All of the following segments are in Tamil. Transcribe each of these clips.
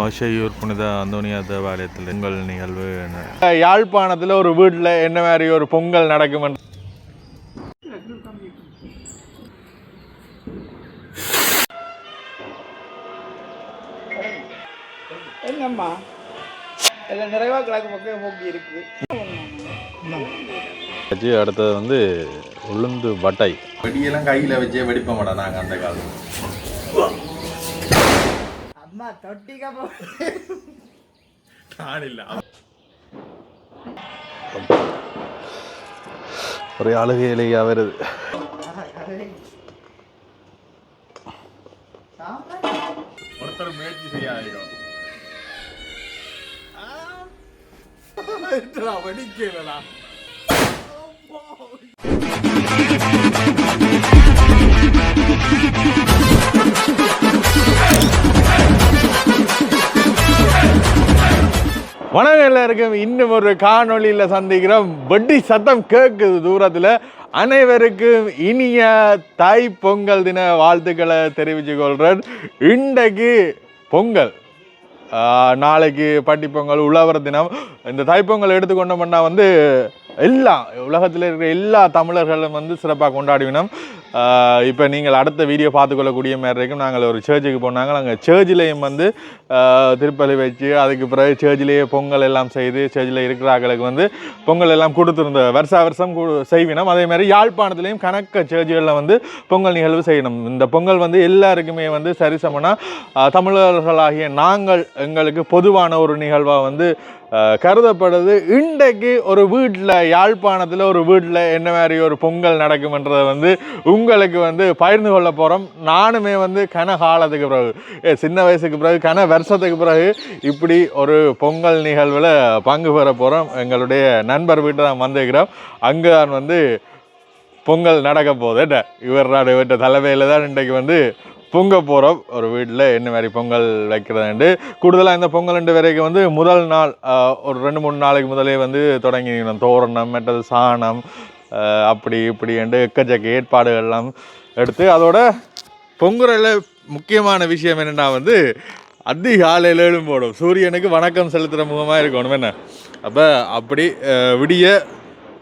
பாஷையூர் புனித அந்தோனியா தேவாலயத்தில் உங்கள் நிகழ்வு யாழ்ப்பாணத்தில் ஒரு வீட்டில் என்ன மாதிரி ஒரு பொங்கல் நடக்கும் என்னம்மா? எல்லாம் நிறைவாக கிழக்கு பக்கம் போக்கி இருக்குது வச்சு அடுத்தது வந்து உளுந்து வட்டை. வெடியெல்லாம் கையில் வச்சே வெடிப்ப மாட்டோம் நாங்கள் அந்த காலம் அம்மா தொட்டிக்க போ. ஒரே அழுகையிலேயே வருது. ஒருத்தர் முயற்சி செய்யாதீங்க வெடிக்கலடா. வணக்கம் எல்லாருக்கும். இன்னும் ஒரு காணொளியில் சந்திக்கிறோம். வெட்டி சத்தம் கேட்குது தூரத்தில். அனைவருக்கும் இனிய தாய் பொங்கல் தின வாழ்த்துக்களை தெரிவித்து கொள்கிறேன் இன்றைக்கு பொங்கல். நாளைக்கு பட்டி பொங்கல் உழவர் தினம். இந்த தாய்ப்பொங்கல் எடுத்துக்கொண்டோம்னா வந்து எல்லா உலகத்தில் இருக்கிற எல்லா தமிழர்களும் வந்து சிறப்பாக கொண்டாடினோம் இப்போ நீங்கள் அடுத்த வீடியோ பார்த்துக்கொள்ளக்கூடிய மாதிரி இருக்கும். நாங்கள் ஒரு சர்ச்சுக்கு போனாங்க நாங்கள் சர்ச்சிலையும் வந்து திருப்பலி வச்சு அதுக்கு பிறகு சர்ச்சிலேயே பொங்கல் எல்லாம் செய்து சர்ச்சில் இருக்கிறார்களுக்கு வந்து பொங்கல் எல்லாம் கொடுத்துருந்த வருஷா வருஷம் செய்வினோம். அதே மாதிரி யாழ்ப்பாணத்துலேயும் கணக்க சர்ச்சுகளில் வந்து பொங்கல் நிகழ்வு செய்யணும். இந்த பொங்கல் வந்து எல்லாருக்குமே வந்து சரிசமனா தமிழர்களாகிய நாங்கள் எங்களுக்கு பொதுவான ஒரு நிகழ்வாக வந்து கருதப்படுது. இன்றைக்கு ஒரு வீட்டில் யாழ்ப்பாணத்தில் ஒரு வீட்டில் என்ன மாதிரி ஒரு பொங்கல் நடக்கும்ன்றதை வந்து உங்களுக்கு வந்து பகிர்ந்து கொள்ள போகிறோம் நானுமே வந்து கன காலத்துக்கு பிறகு ஏ, சின்ன வயசுக்கு பிறகு கன வருஷத்துக்கு பிறகு இப்படி ஒரு பொங்கல் நிகழ்வில் பங்கு பெற போகிறோம் எங்களுடைய நண்பர் வீட்டை தான் வந்திருக்கிறோம். அங்கே தான் வந்து பொங்கல் நடக்க போகுது. இவர் நான் இவர்கிட்ட தலைமையில் தான் இன்றைக்கு வந்து பொங்க போகிறோம் ஒரு வீட்டில் என்ன மாதிரி பொங்கல் வைக்கிறதுண்டு. கூடுதலாக இந்த பொங்கல் ரெண்டு வரைக்கும் வந்து முதல் நாள் ஒரு ரெண்டு மூணு நாளைக்கு முதலே வந்து தொடங்கி தோரணம் மற்றது சாணம் அப்படி இப்படி எக்கச்சக்க ஏற்பாடுகள்லாம் எடுத்து அதோட பொங்குறையில் முக்கியமான விஷயம் என்னென்னா வந்து அதிகாலையில் எழும்போடும். சூரியனுக்கு வணக்கம் செலுத்துகிற முகமாக இருக்கணும் என்ன? அப்போ அப்படி விடிய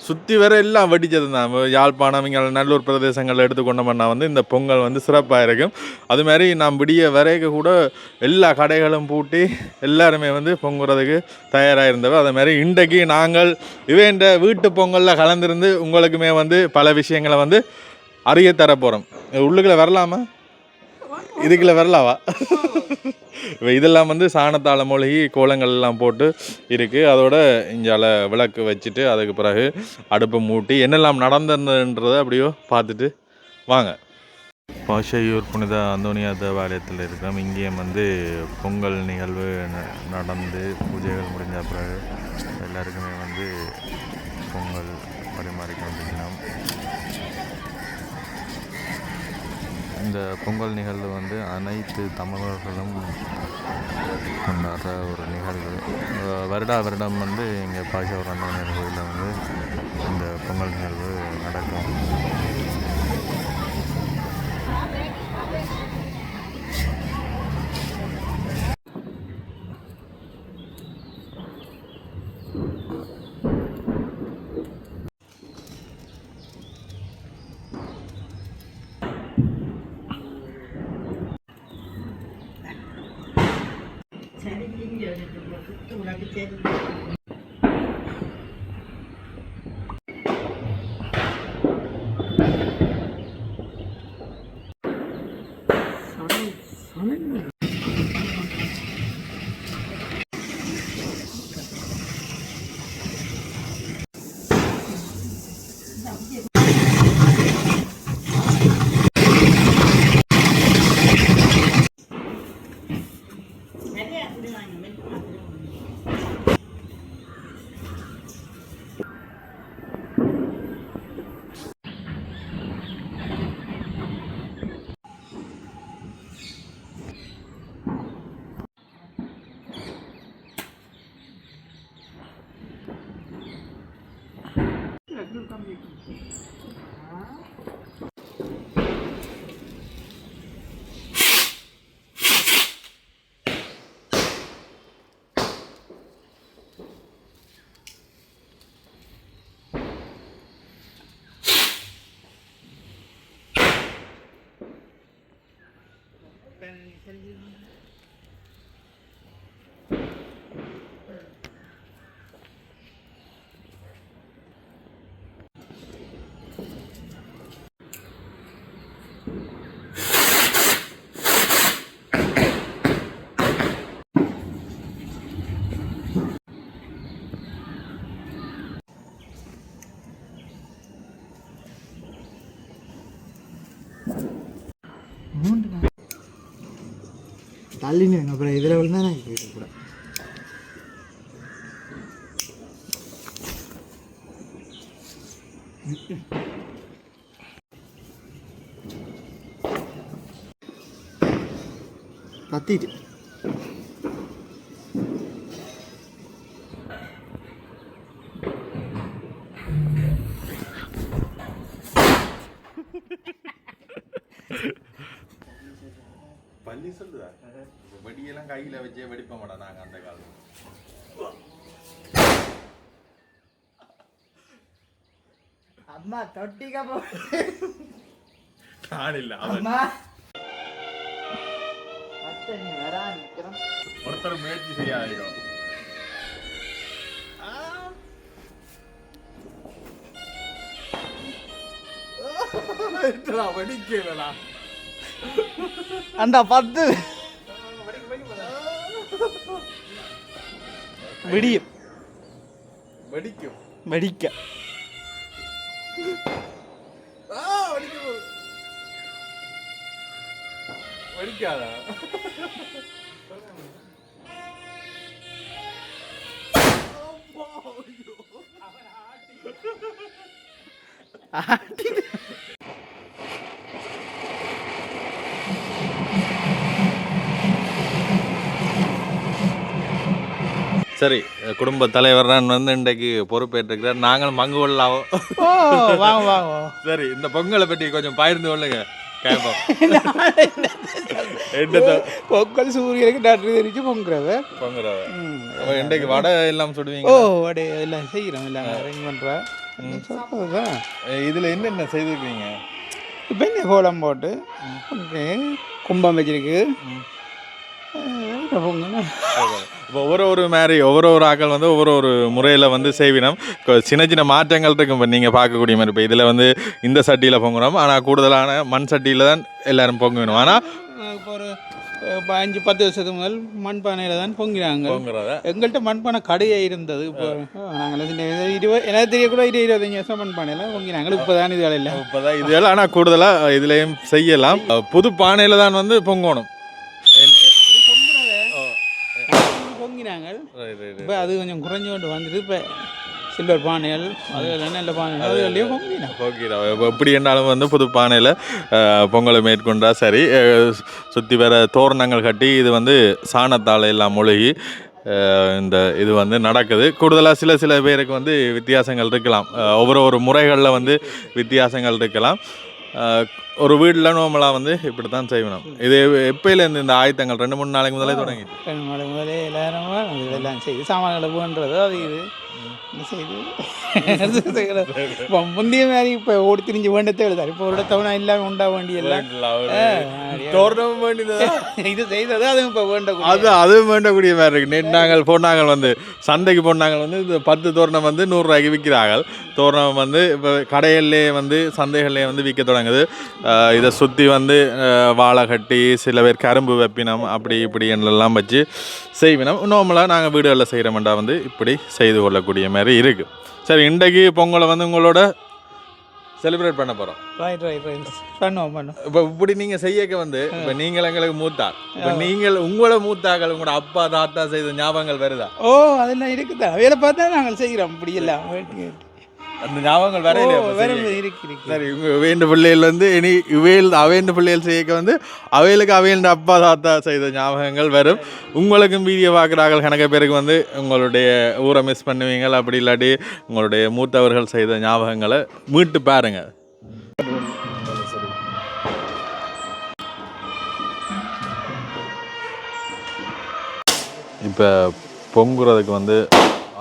சுற்றி வர எல்லாம் வெடிச்சது தான் யாழ்ப்பாணம் இங்கே நல்லூர் பிரதேசங்களில் எடுத்துக்கொண்டோம்னா வந்து இந்த பொங்கல் வந்து சிறப்பாக இருக்கும். அது மாதிரி நாம் விடிய வரைக்கும் கூட எல்லா கடைகளும் பூட்டி எல்லாருமே வந்து பொங்குறதுக்கு தயாராக இருந்தவ அதே மாதிரி இன்றைக்கு நாங்கள் இவேண்ட வீட்டு பொங்கலில் கலந்திருந்து உங்களுக்குமே வந்து பல விஷயங்களை வந்து அறிய தர போகிறோம் உள்ளுக்குள்ளே வரலாமா? இதுக்குள்ள வரலாவா? இதெல்லாம் வந்து சாணத்தாழ மூழ்கி கோலங்கள் எல்லாம் போட்டு இருக்குது அதோட இங்கால விளக்கு வச்சுட்டு அதுக்கு பிறகு அடுப்பை மூட்டி என்னெல்லாம் நடந்ததுன்றதை அப்படியோ பார்த்துட்டு வாங்க. பாஷையூர் புனித அந்தோனியா தேவாலயத்தில் இருக்கிறோம் இங்கேயும் வந்து பொங்கல் நிகழ்வு ந- நடந்து பூஜைகள் முடிஞ்ச பிறகு எல்லாருக்குமே வந்து பொங்கல் இந்த பொங்கல் நிகழ்வு வந்து அனைத்து தமிழர்களும் கொண்டாடுற ஒரு நிகழ்வு. வருடா வருடம் வந்து இங்கே பாஷாவூர் கோயிலில் வந்து இந்த பொங்கல் நிகழ்வு நடக்கும். 되는데. Para el தள்ளினுங்க அப்புறம் இதில் விழுந்தா நான் கூட கத்திட்டு வெடியெல்லாம் கையில் வச்சே வெடிப்ப மாட்டோம் நாங்கள் அந்த காலம் அம்மா தொட்டிக்க போ நான் இல்லை அவன் ஒருத்தர் முயற்சி செய்யாதீங்க வெடிக்கலடா அந்த பத்து விடியும். வெடிக்கும். வெடிக்க. வெடிக்காதா? சரி குடும்ப தலைவர் தான் வந்து இன்றைக்கு பொறுப்பேற்றுக்கிறார் நாங்களும் மங்கு கொள்ளாவோம் வாங்க வாங்க. சரி இந்த பொங்கலை பற்றி கொஞ்சம் பகிர்ந்து கொள்ளுங்க பொங்கல் சூரியனுக்கு நன்றி பொங்குறத. பொங்குறவ அப்ப இன்றைக்கு வடை எல்லாம் சுடுவீங்க ஓ வடை எல்லாம் செய்கிறோம் எல்லாம் அரேஞ்ச் பண்ணுறேன் இதுல என்னென்ன செய்திருக்கீங்க? இப்போ கோலம் போட்டு? கும்பம் வச்சிருக்கு. பொங்கல். இப்போ ஒவ்வொரு ஒரு மாதிரி ஒவ்வொரு ஒரு ஆக்கள் வந்து ஒவ்வொரு ஒரு முறையில் வந்து செய்வினம் சின்ன சின்ன மாற்றங்கள் இருக்கும் இப்போ நீங்கள் பார்க்கக்கூடிய மாதிரி இப்போ இதில் வந்து இந்த சட்டியில் பொங்குறோம். ஆனால் கூடுதலான மண் சட்டியில் தான் எல்லாரும் பொங்கணும் ஆனால் இப்போ ஒரு அஞ்சு பத்து வருஷத்துக்கு முதல் மண்பானையில் தான் பொங்கினாங்க பொங்குறத? எங்கள்கிட்ட மண்பானை கடையே இருந்தது. இப்போ நாங்கள் இருபது எனக்கு தெரியக்கூட இரு இருபத்தஞ்சு வருஷம் மண்பானையில் பொங்கினாங்க இப்போ தான் இது இல்லை. இப்போ தான் இது ஆனால் கூடுதலாக இதுலேயும் செய்யலாம். புது பானையில் தான் வந்து பொங்கணும். பொங்கினாங்க இப்போ அது கொஞ்சம் குறைஞ்சு கொண்டு வந்துட்டு இப்போ சில்வர் பானைகள் அது நல்ல பானைகள் அதுலேயே பொங்கினாங்க ஓகேடா எப்படி என்றாலும் வந்து புது பானையில் பொங்கலை மேற்கொண்டா சரி. சுற்றி வர தோரணங்கள் கட்டி இது வந்து சாணத்தால் எல்லாம் மொழுகி இந்த இது வந்து நடக்குது. கூடுதலாக சில சில பேருக்கு வந்து வித்தியாசங்கள் இருக்கலாம். ஒவ்வொரு ஒரு முறைகளில் வந்து வித்தியாசங்கள் இருக்கலாம். ஒரு வீட்டில் நோமலாக வந்து இப்படி தான் செய்யணும். இது எப்பயிலேருந்து இந்த ஆயத்தங்கள்? ரெண்டு மூணு நாளைக்கு முதலே தொடங்கி ரெண்டு நாள் முதலே எல்லாரும் அது எல்லாம் செய்து சாமான்களை போன்றது அது இது. இது செய்து? முந்தைய மாதிரி இப்போ ஓடி திரிஞ்சு வேண்டத்தை எழுதாரு இப்போ ஒரு இடத்தவனா இல்லாமல் உண்டா வேண்டிய எல்லாம் தோரணம் வேண்டியது இது செய்தது அதுவும் இப்போ வேண்ட அது அதுவும் வேண்டக்கூடிய மாதிரி இருக்கு. நேற்று நாங்கள் போனாங்க வந்து சந்தைக்கு போனாங்க வந்து இந்த பத்து தோரணம் வந்து நூறுரூவாய்க்கு விற்கிறார்கள். தோரணம் வந்து இப்போ கடைகள்லே வந்து சந்தைகள்லே வந்து விற்க தொடங்குது. இதை சுற்றி வந்து வாழை கட்டி சில பேர் கரும்பு வெப்பினம் அப்படி இப்படி எல்லாம் வச்சு செய்வினம். நார்மலாக நாங்கள் வீடுகளில் செய்கிறோம்டா வந்து இப்படி செய்து கொள்ளக்கூடிய மாதிரி இருக்குது சரி இன்றைக்கு பொங்கலை வந்து உங்களோட செலிப்ரேட் பண்ண போகிறோம் ரைட் ரைட் ரைட் பண்ணுவோம் பண்ணுவோம். இப்போ இப்படி நீங்கள் செய்யக்க வந்து இப்போ நீங்கள் எங்களுக்கு மூத்தாள் இப்போ நீங்கள் உங்களோட மூத்தாக்கள் உங்களோட அப்பா தாத்தா செய்த ஞாபகங்கள் வருதா? ஓ அதெல்லாம் இருக்குதா? வேலை பார்த்தா நாங்கள் செய்கிறோம் இப்படி எல்லாம் அந்த ஞாபகங்கள் வேற இருக்கு இருக்கு. சரி உங்க வேண்டு பிள்ளைகள் வந்து இனி இவையில் அவையண்டு பிள்ளைகள் செய்யக்க வந்து அவைகளுக்கு அவையண்ட அப்பா தாத்தா செய்த ஞாபகங்கள் வரும். உங்களுக்கும் வீடியோ பார்க்குறார்கள் கணக்க பேருக்கு வந்து உங்களுடைய ஊரை மிஸ் பண்ணுவீங்க அப்படி இல்லாட்டி உங்களுடைய மூத்தவர்கள் செய்த ஞாபகங்களை மீட்டு பாருங்க. இப்போ பொங்குறதுக்கு வந்து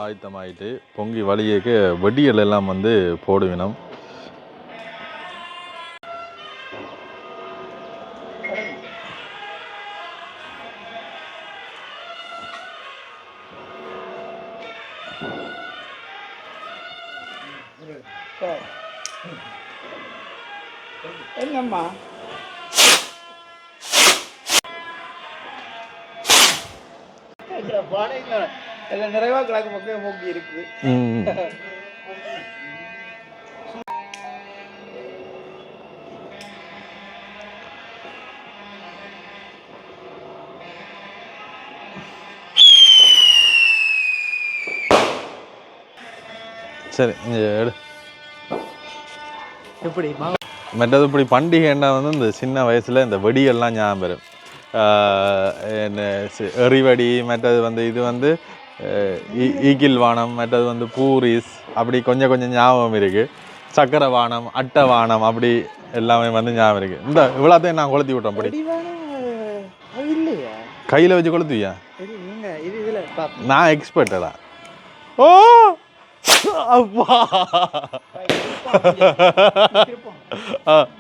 ஆயத்தமாயிட்டு பொங்கி வழியக்கு வெடியல் எல்லாம் வந்து போடுவினோம். ம் சரி எடு. எப்படி மற்றது இப்படி பண்டிகைன்னா வந்து இந்த சின்ன வயசில் இந்த வெடியெல்லாம் ஞாபகம் வரும். என்ன எறிவடி மற்றது வந்து இது வந்து ஈகில் வானம் மற்றது வந்து பூரிஸ் அப்படி கொஞ்சம் கொஞ்சம் ஞாபகம் இருக்குது சக்கரை வானம் அட்டை வானம் அப்படி எல்லாமே வந்து ஞாபகம் இருக்குது இந்த இவ்வளோத்தையும் நான் கொளுத்தி விட்டேன் படி கையில் வச்சு கொளுத்துவியா? நான் எக்ஸ்பர்ட்டடா ஓ! அப்பா!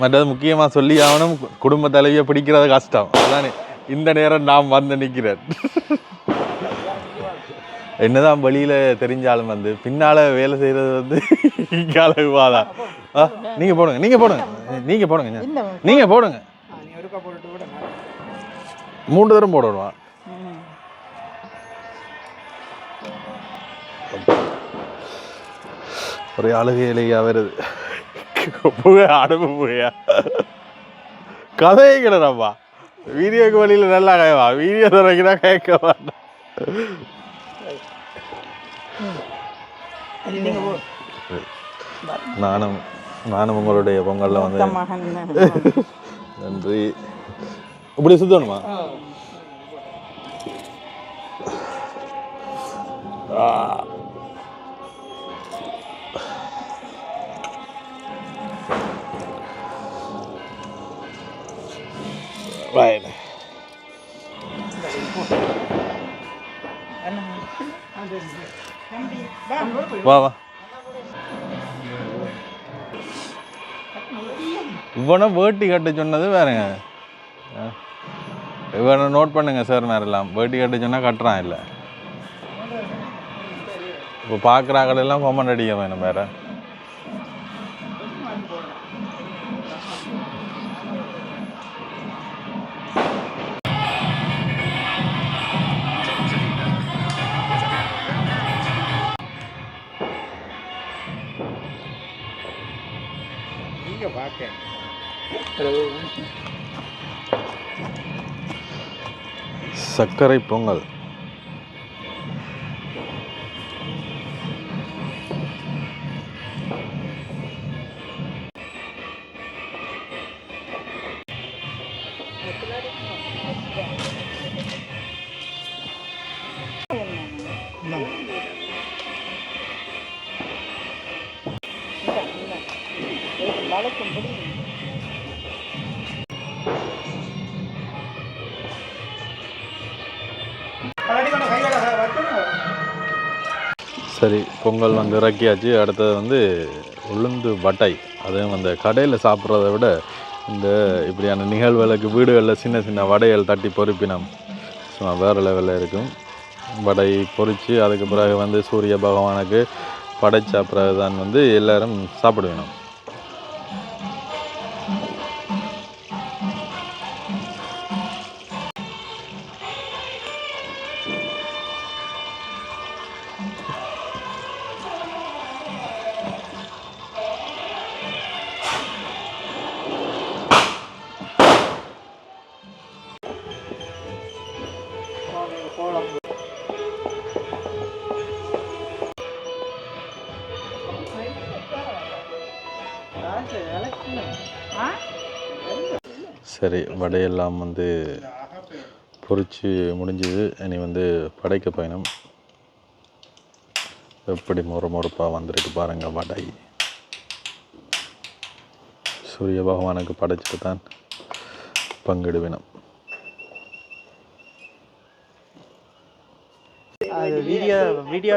மற்றது முக்கியமாக சொல்லி ஆகணும். குடும்ப தலைவியை பிடிக்கிறது கஷ்டம். அதானே இந்த நேரம் நாம் வந்து நிற்கிறேன் என்னதான் வெளியில தெரிஞ்சாலும் வந்து பின்னால வேலை செய்யறது வந்து இங்கால விவாதம் ஆ நீங்க போடுங்க நீங்க போடுங்க நீங்க போடுங்க என்ன நீங்க போடுங்க. மூன்று தரம் போடணுமா ஒரே அழுகையிலேயா வருது புகை அடுப்பு புகையா? கதையே கிடையாப்பா வீடியோக்கு வழியில் நல்லா கேவா வீடியோ திறக்கினா கேட்க மாட்டேன் நானும் நானும் உங்களுடைய பொங்கலில் வந்து நன்றி. இப்படி சுத்தணுமா? Right. வா வா uh, இவனை வேட்டி கட்ட சொன்னது வேறங்க ஆ. இவனை நோட் பண்ணுங்க சார் நேரெல்லாம் வேட்டி கட்ட சொன்னா கட்டுறான் இல்லை இப்போ பார்க்குற எல்லாம் கொமன் அடிக்க வேணும் வேறு சர்க்கரை பொங்கல். சரி பொங்கல் வந்து இறக்கியாச்சு. அடுத்தது வந்து உளுந்து வட்டை அதுவும் அந்த கடையில் சாப்பிட்றத விட இந்த இப்படியான நிகழ்வுகளுக்கு வீடுகளில் சின்ன சின்ன வடைகள் தட்டி பொறுப்பினோம். சும்மா வேறு லெவலில் இருக்கும். வடை பொறித்து அதுக்கு பிறகு வந்து சூரிய பகவானுக்கு படைச்ச பிறகு தான் வந்து எல்லோரும் சாப்பிடுவேணும் சரி வடையெல்லாம் வந்து பொரிச்சு முடிஞ்சது. இனி வந்து படைக்க பயணம். எப்படி மொறு மொறுப்பாக வந்திருக்கு பாருங்க வடை. சூரிய பகவானுக்கு படைச்சிட்டு தான் பங்கிடுவினம் அது வீடியோ வீடியோ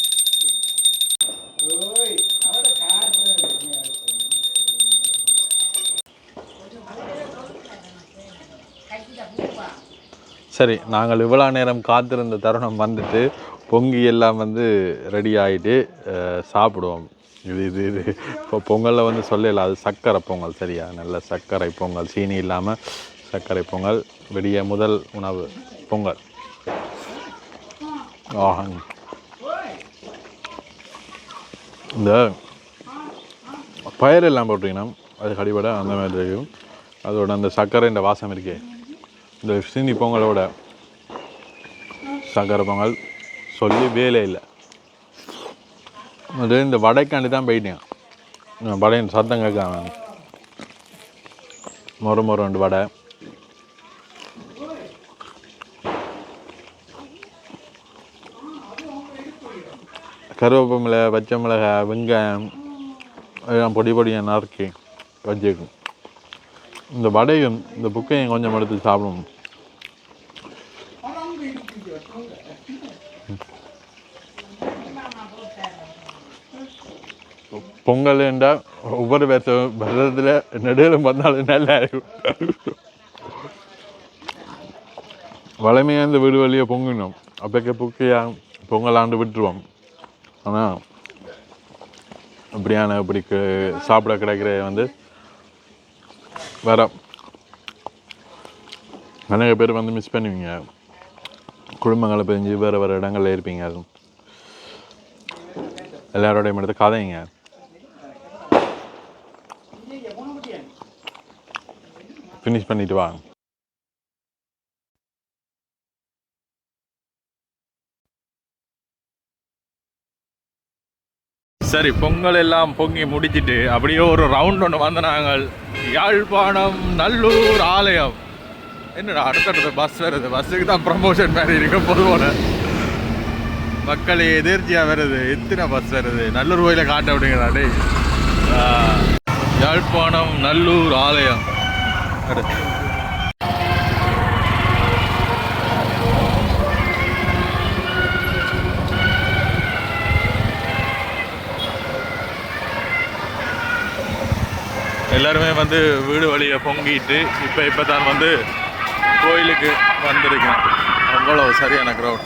சரி நாங்கள் இவ்வளோ நேரம் காத்திருந்த தருணம் வந்துட்டு பொங்கி எல்லாம் வந்து ரெடி ஆகிட்டு சாப்பிடுவோம். இது இது இது. இப்போ பொங்கலில் வந்து சொல்லல அது சர்க்கரை பொங்கல் சரியா? நல்ல சர்க்கரை பொங்கல் சீனி இல்லாமல் சர்க்கரை பொங்கல் விடிய முதல் உணவு பொங்கல். இந்த பயிர் எல்லாம் போட்டிங்கன்னா அது கடிபட அந்த மாதிரி இருக்கும் அதோட அந்த சர்க்கரை இந்த வாசம் இருக்கே. இந்த சீனி பொங்கலோட சக்கரை பொங்கல் சொல்லி வேலை இல்லை. அது இந்த வடைக்காண்டி தான் போயிட்டேன். இந்த வடையின் சத்தம் கேட்காம. மொறு மொறு ரெண்டு வடை. கருவேப்பமிலை பச்சை மிளகாய் வெங்காயம் எல்லாம் பொடி பொடியாக நறுக்கி வச்சுக்கணும் இந்த வடையும் இந்த புக்கையும் கொஞ்சம் எடுத்து சாப்பிடும் பொங்கல் என்றால் ஒவ்வொரு வருஷம் வருடத்தில் நடுவில் வந்தாலும் நல்லா இருக்கும். வளமையாக இந்த வீடு வழியாக பொங்கினோம். அப்பக்க புக்கையாக பொங்கல் ஆண்டு விட்டுருவோம். ஆனால் இப்படியான இப்படி சாப்பிட கிடைக்கிற வந்து வேறு நிறைய பேர் வந்து மிஸ் பண்ணுவீங்க. குடும்பங்களை பிரிஞ்சு வேறு வேறு இடங்களில் இருப்பீங்க. எல்லாரோடையும் எடுத்து கதைங்க. ஃபினிஷ் பண்ணிவிட்டு வாங்க சரி பொங்கல் எல்லாம் பொங்கி முடிச்சிட்டு அப்படியே ஒரு ரவுண்ட் ஒன்று வந்து நாங்கள் யாழ்ப்பாணம் நல்லூர் ஆலயம். என்னடா அடுத்தடுத்த பஸ் வருது. பஸ்ஸுக்கு தான் ப்ரமோஷன் மாதிரி இருக்கு பொதுவான. மக்களை எதிர்ச்சியாக வருது. எத்தனை பஸ் வருது? நல்லூர் கோயிலை காட்ட அப்படிங்கிறா டேய். யாழ்ப்பாணம் நல்லூர் ஆலயம். அடுத்து. எல்லாருமே வந்து வீடு வழியை பொங்கிட்டு இப்போ இப்போ தான் வந்து கோயிலுக்கு வந்திருக்கேன். அவ்வளோ சரியான க்ரௌட்